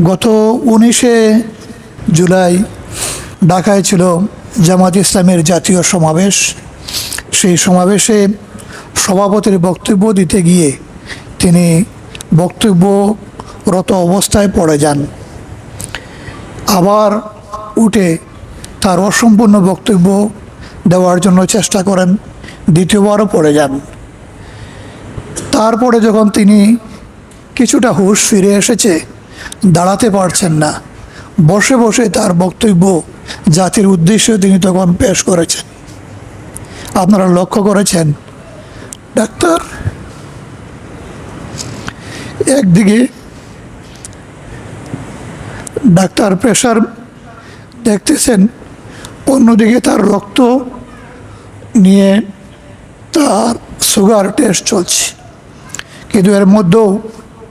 গত উনিশে জুলাই ঢাকায় ছিল জামাত ইসলামের জাতীয় সমাবেশ। সেই সমাবেশে সভাপতির বক্তব্য দিতে গিয়ে তিনি বক্তব্যরত অবস্থায় পড়ে যান। আবার উঠে তার অসম্পূর্ণ বক্তব্য দেওয়ার জন্য চেষ্টা করেন, দ্বিতীয়বারও পড়ে যান। তারপরে যখন তিনি কিছুটা হুঁশ ফিরে এসেছে দাঁড়াতে পারছেন না। বসে বসে তার বক্তব্য জাতির উদ্দেশ্যে তিনি তখন পেশ করেছেন। আপনারা লক্ষ্য করেছেন, ডাক্তার? একদিকে ডাক্তার প্রেশার দেখতেছেন, অন্যদিকে তার রক্ত নিয়ে তার সুগার টেস্ট চলছে। কিন্তু এর মধ্যেও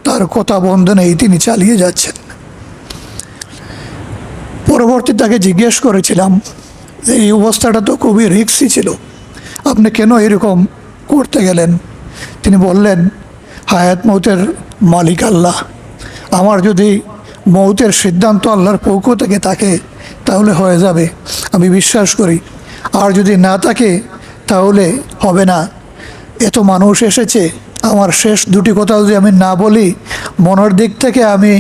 তার কথা বন্ধ নেই তিনি চালিয়ে যাচ্ছেন। পরবর্তী তাকে জিজ্ঞেস করেছিলাম যে, এই অবস্থাটা তো খুবই রিক্সি ছিল। আপনি কেন এরকম করতে গেলেন? তিনি বললেন, হায়াত মৌতের মালিক আল্লাহ। আমার যদি মৌতের সিদ্ধান্ত আল্লাহর পক্ষ থেকে থাকে, তাহলে হয়ে যাবে। আমি বিশ্বাস করি, আর যদি না থাকে, তাহলে হবে না। এত মানুষ এসেছে আমার শেষ দুটি কথা যদি আমি না বলি, মনের দিক থেকে আমি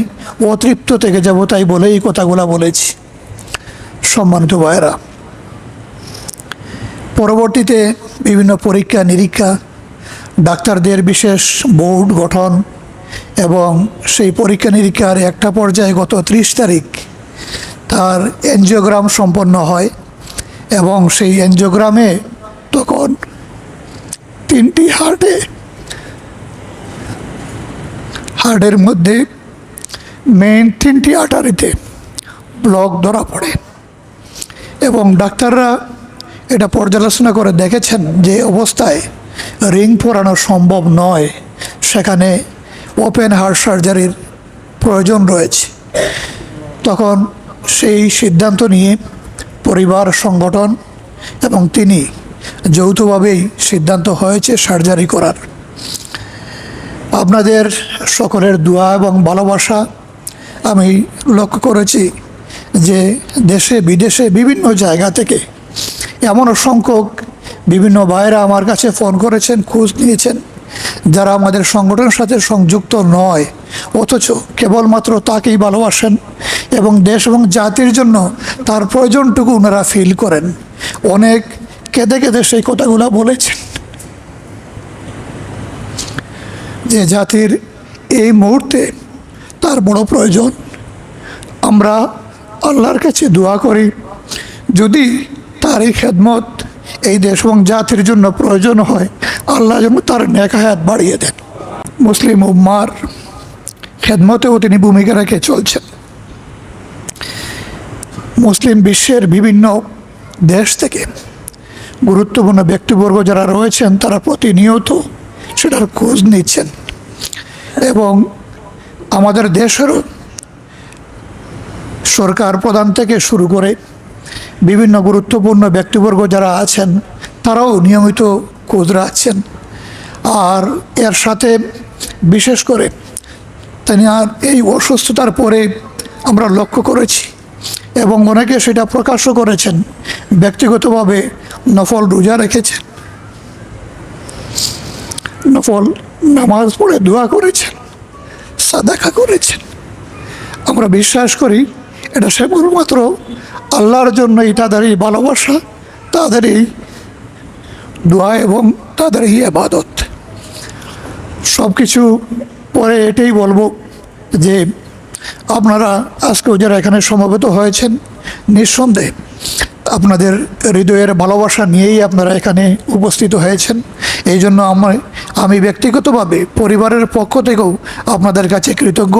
অতৃপ্ত থেকে যাব, তাই বলেই কথাগুলো বলেছি। সম্মানিত ভাইয়েরা, পরবর্তীতে বিভিন্ন পরীক্ষা, নিরীক্ষা, ডাক্তারদের বিশেষ বোর্ড গঠন এবং সেই পরীক্ষা, নিরীক্ষার একটা পর্যায়ে গত ত্রিশ তারিখ তার এনজিওগ্রাম সম্পন্ন হয় এবং সেই এনজিওগ্রামে তখন তিনটি হার্টে হার্টের মধ্যে মেন তিনটি আটারিতে ব্লক ধরা পড়ে। এবং ডাক্তাররা এটা পর্যালোচনা করে দেখেছেন যে অবস্থায় রিং পরানো সম্ভব নয়। সেখানে ওপেন হার্ট সার্জারির প্রয়োজন রয়েছে। তখন সেই সিদ্ধান্ত নিয়ে পরিবার, সংগঠন এবং তিনি যৌথভাবেই সিদ্ধান্ত হয়েছে সার্জারি করার। আপনাদের সকলের দোয়া এবং ভালোবাসা আমি লক্ষ্য করেছি যে দেশে, বিদেশে, বিভিন্ন জায়গা থেকে এমন সংখ্যক বিভিন্ন ভাইরা আমার কাছে ফোন করেছেন, খোঁজ নিয়েছেন, যারা আমাদের সংগঠনের সাথে সংযুক্ত নয়, অথচ কেবলমাত্র তাকেই ভালোবাসেন এবং দেশ এবং জাতির জন্য তার প্রয়োজনটুকু ওনারা ফিল করেন। অনেক কেঁদে কেঁদে সেই কথাগুলো বলেছেন। যে জাতির এই মুহূর্তে তার বড় প্রয়োজন। আমরা আল্লাহর কাছে দোয়া করি, যদি তার এই খেদমত এই দেশ এবং জাতির জন্য প্রয়োজন হয়, আল্লাহ যেন তার নেকায়াত বাড়িয়ে দেন। মুসলিম উম্মার খেদমতেও তিনি ভূমিকা রেখে চলছেন। মুসলিম বিশ্বের বিভিন্ন দেশ থেকে গুরুত্বপূর্ণ ব্যক্তিবর্গ যারা রয়েছেন, তারা প্রতিনিয়ত সেটার খোঁজ নিচ্ছেন। এবং আমাদের দেশেরও সরকার প্রধান থেকে শুরু করে বিভিন্ন গুরুত্বপূর্ণ ব্যক্তিবর্গ যারা আছেন, তারাও নিয়মিত খোঁজ রাখছেন আর এর সাথে বিশেষ করে তিনি আর এই অসুস্থতার পরে আমরা লক্ষ্য করেছি এবং অনেকে সেটা প্রকাশও করেছেন, ব্যক্তিগতভাবে নফল রোজা রেখেছেন। নফল নামাজ পড়ে দোয়া করেছেন সাদাখা করেছেন। আমরা বিশ্বাস করি এটা কেবলমাত্র আল্লাহর জন্যই তাদের এই ভালোবাসা তাদের এই দোয়া এবং তাদের এই আবাদত সব কিছু পরে এটাই বলব যে আপনারা আজকেও যারা এখানে সমবেত হয়েছেন, নিঃসন্দেহে আপনাদের হৃদয়ের ভালোবাসা নিয়েই আপনারা এখানে উপস্থিত হয়েছেন। এই জন্য আমার আমি ব্যক্তিগতভাবে পরিবারের পক্ষ থেকেও আপনাদের কাছে কৃতজ্ঞ,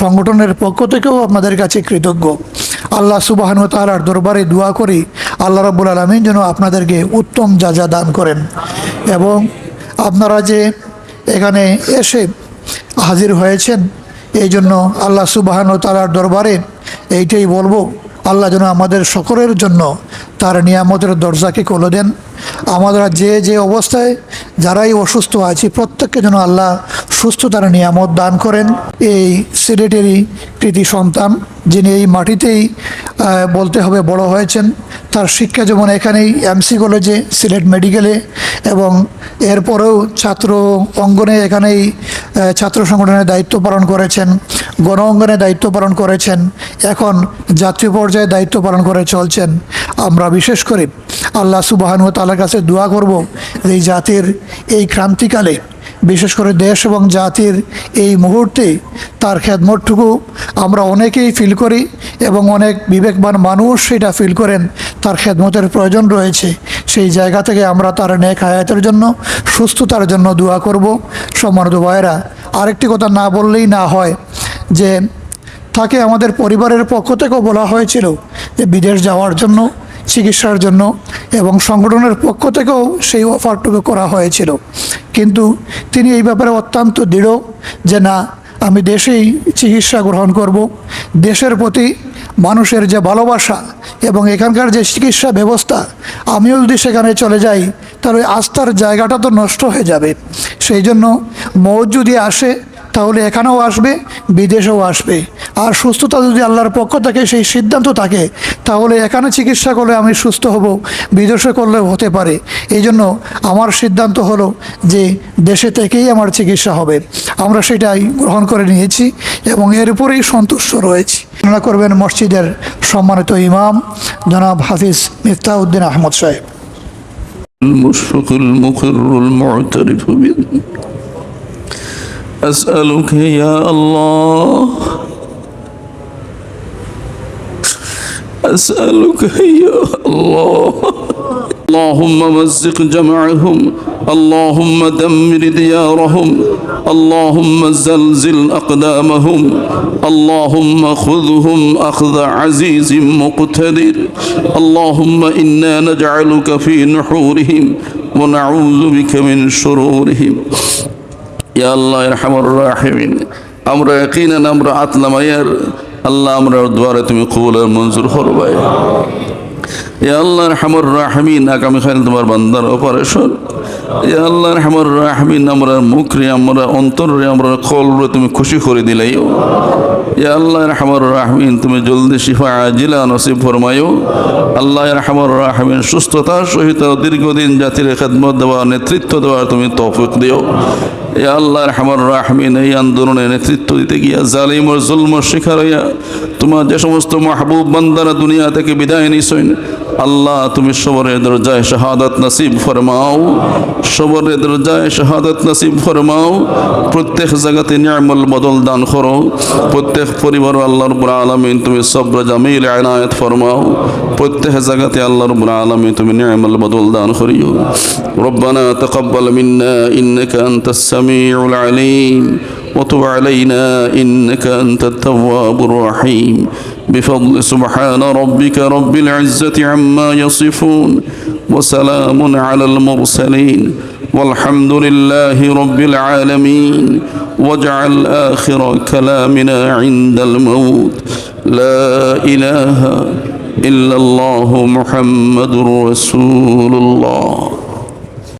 সংগঠনের পক্ষ থেকেও আপনাদের কাছে কৃতজ্ঞ। আল্লাহ সুবাহন তালার দরবারে দোয়া করি, আল্লাহ রাবুল আলমিন যেন আপনাদেরকে উত্তম যা যা দান করেন। এবং আপনারা যে এখানে এসে হাজির হয়েছেন এই জন্য আল্লাহ সুবাহন তালার দরবারে এইটাই বলব, আল্লাহ যেন আমাদের সকলের জন্য তার নিয়ামতের দরজাকে খুলে দেন। আমরা যে যে অবস্থায় যারাই অসুস্থ আছি, প্রত্যেককে যেন আল্লাহ সুস্থতার নিয়ামত দান করেন। এই সিলেটেরই কৃতি সন্তান, যিনি এই মাটিতেই বলতে হবে বড় হয়েছেন, তার শিক্ষা যেমন এখানেই এমসি কলেজে সিলেট মেডিকেলে, এবং এরপরেও ছাত্র অঙ্গনে এখানেই ছাত্র সংগঠনের দায়িত্ব পালন করেছেন। গণ অঙ্গনে দায়িত্ব পালন করেছেন। এখন জাতীয় পর্যায়ে দায়িত্ব পালন করে চলছেন। আমরা বিশেষ করে আল্লাহ সুবাহানু তালার কাছে দোয়া করব এই জাতির এই ক্রান্তিকালে, বিশেষ করে দেশ এবং জাতির এই মুহূর্তে তার খেদমতটুকু আমরা অনেকেই ফিল করি এবং অনেক বিবেকবান মানুষ সেটা ফিল করেন। তার খেদমতের প্রয়োজন রয়েছে। সেই জায়গা থেকে আমরা তার নেক হায়াতের জন্য, সুস্থতার জন্য দোয়া করব। সম্মানিত ভাইয়েরা, আরেকটি কথা না বললেই না হয়। যে তাকে আমাদের পরিবারের পক্ষ থেকেও বলা হয়েছিল যে বিদেশ যাওয়ার জন্য, চিকিৎসার জন্য এবং সংগঠনের পক্ষ থেকেও সেই অফারটুকু করা হয়েছিল। কিন্তু তিনি এই ব্যাপারে অত্যন্ত দৃঢ় যে না, আমি দেশেই চিকিৎসা গ্রহণ করব। দেশের প্রতি মানুষের যে ভালোবাসা এবং এখানকার যে চিকিৎসা ব্যবস্থা আমিও যদি সেখানে চলে যাই, তাহলে আস্থার জায়গাটা তো নষ্ট হয়ে যাবে। সেই জন্য মৌত যদি আসে তাহলে এখানেও আসবে বিদেশেও আসবে আর সুস্থতা যদি আল্লাহর পক্ষ থেকে সেই সিদ্ধান্ত থাকে তাহলে এখানে চিকিৎসা করলে আমি সুস্থ হব বিদেশে করলেও হতে পারে এই জন্য আমার সিদ্ধান্ত হলো যে দেশে থেকেই আমার চিকিৎসা হবে আমরা সেটাই গ্রহণ করে নিয়েছি এবং এর উপরেই সন্তুষ্ট রয়েছি আপনারা করবেন মসজিদের সম্মানিত ইমাম জনাব হাফিজ মিফতাউদ্দিন আহমদ সাহেব المشفق المقر المعترف بالذنب أسألك يا الله. أسألك يا الله. اللهم مزق جمعهم. اللهم دمر ديارهم. اللهم زلزل أقدامهم. اللهم خذهم أخذ عزيز مقتدر. اللهم إنا نجعلك في نحورهم ونعوذ بك من شرورهم. ইয়া আল্লাহ রহমর রাহিমিন। আমরা ইয়াকিনান আমরা আতলামায়ার আল্লাহ আমরা দ্বারে তুমি কবুলের মঞ্জুর করবাই ইয়া আল্লাহ রহমর রাহমিন আগামীকাল তোমার বান্দার অপারেশন। ইয়া আল্লাহ রহমর রাহমিন, আমরা মুখরে, আমরা অন্তরে, আমরা কলরে তুমি খুশি করে দিলাইও। ইয়া আল্লাহ রহমর রাহমিন, তুমি জলদি শিফা আজিলা নসিব ফরমায়ো আল্লাহ রহমর রাহমিন, সুস্থতার সহিত দীর্ঘদিন জাতির খেদমত দেওয়া নেতৃত্ব দেওয়ার তুমি তৌফিক দিও। ইয়া আল্লাহ রহমান রাহমিন, এই আন্দোলনে নেতৃত্ব দিতে গিয়া জালিম ও জুলম শিখার হইয়া তোমার যে সমস্ত মাহবুব বান্দারা দুনিয়া থেকে বিদায় নিছেন, আল্লাহ তুমি সবরের দরজায় শাহাদত নসিব ফরমাও। সবরের দরজায় শাহাদত নসিব ফরমাও। প্রত্যেক জায়গাতে নিয়ামল বদল দান করো। প্রত্যেক পরিবার আল্লাহর বুড়া আলমিন তুমি সব্র জামিল আয়নায়ত ফরমাও। প্রত্যেক জায়গাতে আল্লাহর বুড়া আলমিন তুমি নিয়ামল বদল দান করিও। রব্বানা তকব্বাল মিন্না ইন্নাকা আনতাস السميع العليم. وتب علينا إنك أنت التواب الرحيم. بفضل سبحان ربك رب العزة عما يصفون. وسلام على المرسلين. والحمد لله رب العالمين. واجعل آخر كلامنا عند الموت. لا إله إلا الله محمد رسول الله.